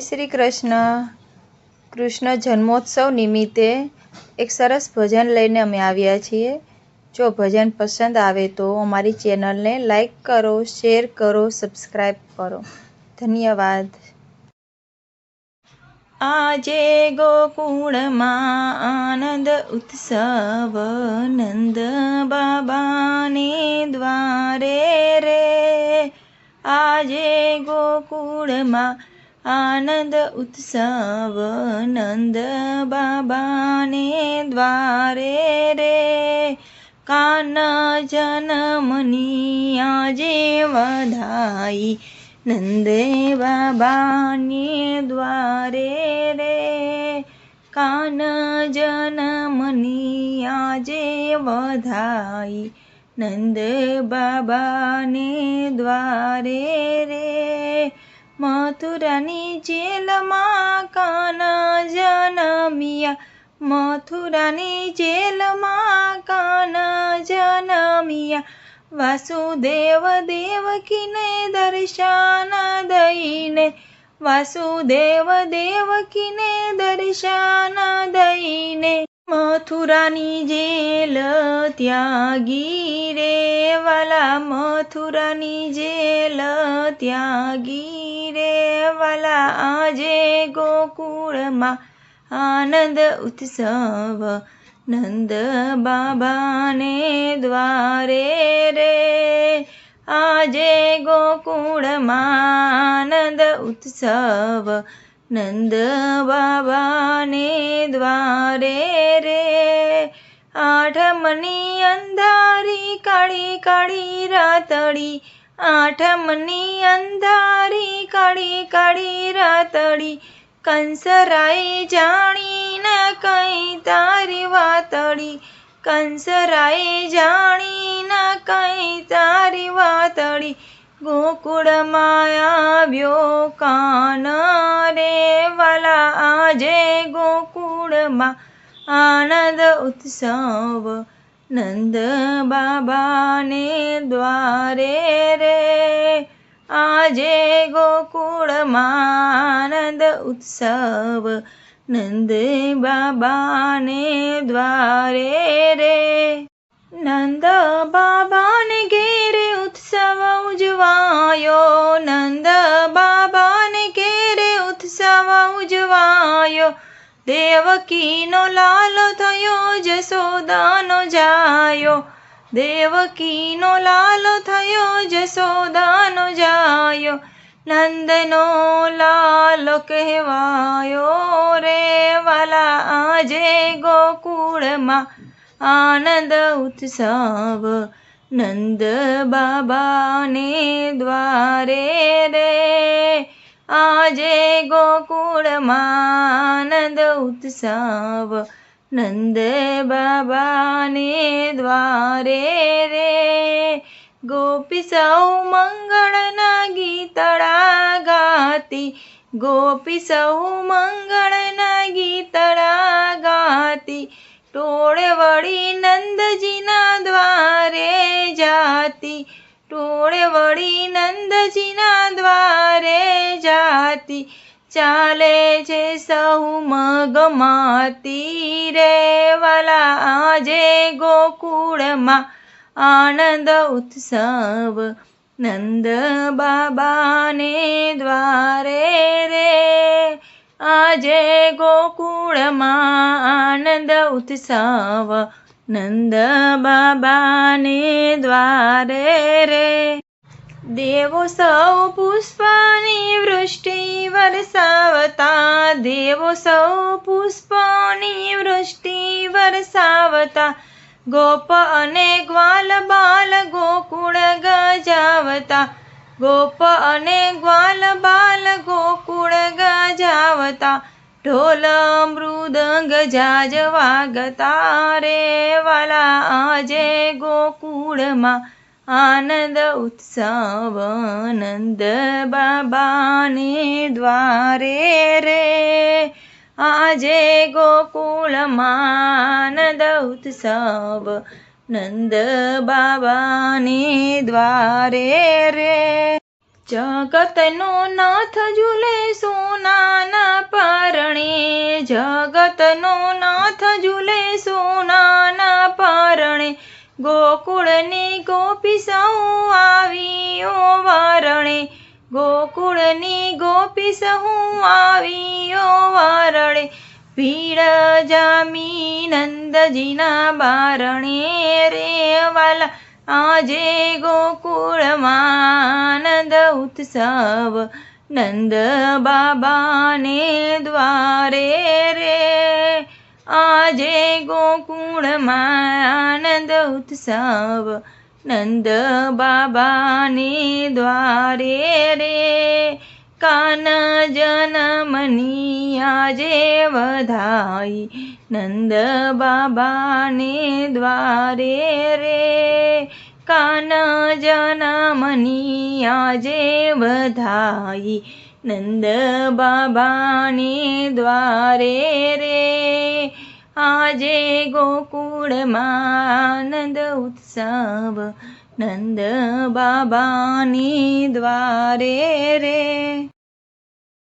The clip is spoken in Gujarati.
શ્રી કૃષ્ણ. કૃષ્ણ જન્મોત્સવ નિમિત્તે એક સરસ ભજન લઈને અમે આવ્યા છીએ. જો ભજન પસંદ આવે તો અમારી ચેનલને લાઈક કરો, શેર કરો સબસ્ક્રાઈબ કરો. ધન્યવાદ. આજે ગોકુળમાં આનંદ ઉત્સવ, નંદ બાબાને દ્વારે રે. આજે ગોકુળમાં આનંદ ઉત્સવ, નંદ બાબાને દ્વારે રે. કાન જનમની આજે વધાઈ, નંદે બાબાને દ્વારે રે. કાન જનમની આજે વધાઈ, નંદ બાબાને દ્વારે રે. મથુરાની જેલમાં કાન જનમિયા. મથુરાની જેલમાં કાન જનમિયા. વાસુદેવ દેવકીને દર્શન દઈને, વાસુદેવ દેવકીને દર્શન દઈને, મથુરાની જેલ ત્યાગી રે વાલા. મથુરાની જેલ ત્યાગી વાલા આજે ગોકુળમાં આનંદ ઉત્સવ. નંદ બાબાને દ્વારે રે. આજે ગોકુળમાં આનંદ ઉત્સવ. નંદ બાબાને દ્વારે રે. આઠમની અંધારી કાળી કાળી રાતડી આઠમની અંધારી કડી કડી રાતડી કંસરાય જાણીને કઈ તારી વાતડી કંસરાય જાણીને કઈ તારી વાતડી ગોકુળમાં આવ્યો કાન રે વાલા, આજે ગોકુળમાં આનંદ ઉત્સવ નંદ બાબાને દ્વારે રે. આજે ગોકુળમાં આનંદ ઉત્સવ. નંદ બાબાને દ્વારે રે. નંદ બાબાને ઘેરે ઉત્સવ ઉજવાયો. નંદ દેવકીનો લાલો થયો જસોદાનો જાયો. દેવકીનો લાલો થયો જસોદાનો જાયો. નંદનો લાલો કહેવાયો રે વાલા, આજે ગોકુળમાં આનંદ ઉત્સવ. નંદ બાબાને દ્વારે રે. આજે ગોકુળમાં આનંદ ઉત્સવ. નંદ બાબાને દ્વારે રે. ગોપી સૌ મંગળના ગીતડા ગાતી. ગોપી સૌ મંગળના ગીતડા ગાતી. ટોળે વળી નંદજીના દ્વારે જાતી. ટોળે વળી નંદજીના દ્વારે જાતી ચાલે છે સૌ મગમાતી રે, વાલા આજે ગોકુળમાં આનંદ ઉત્સવ. નંદ બાબાને દ્વારે રે, આજે ગોકુળમાં આનંદ ઉત્સવ. નંદ બાબાને દ્વારે રે. દેવો સૌ પુષ્પની વૃષ્ટિ વરસાવતા. દેવો સૌ પુષ્પની વૃષ્ટિ વરસાવતા. ગોપ અને ગ્વાલ બાલ ગોકુળ ગજાવતા. ગોપ અને ગ્વાલ બાલ ગોકુળ ગજાવતા. ઢોલ મૃદંગ જાજ વાગતા રે વાલા આજે ગોકુળમાં આનંદ ઉત્સવ નંદ બાબાને દ્વારે રે. આજે ગોકુળમાં આનંદ ઉત્સવ, નંદ બાબાને દ્વારે રે. જગતનો નાથ ઝૂલે સોનાના પરણે, જગતનો નાથ ઝૂલે સો ગોકુળની ગોપી સૌ આવ્યો વારણે. ગોકુળની ગોપી સહુ આવ્યો વારણે. ભીડ જામી નંદજીના બારણે રે વાલા. આજે ગોકુળમાં આનંદ ઉત્સવ. નંદ બાબાને દ્વારે રે. આજે ગોકુળમાં આનંદ ઉત્સવ. નંદ બાબાને દ્વારે રે. કાન જનમની આજે વધાઈ. નંદ બાબાને દ્વારે રે. કાન જનમની આજે વધાઈ. નંદ બાબાને દ્વારે રે. આજે ગોકુળમાં આનંદ ઉત્સવ નંદ બાબાની દ્વારે રે.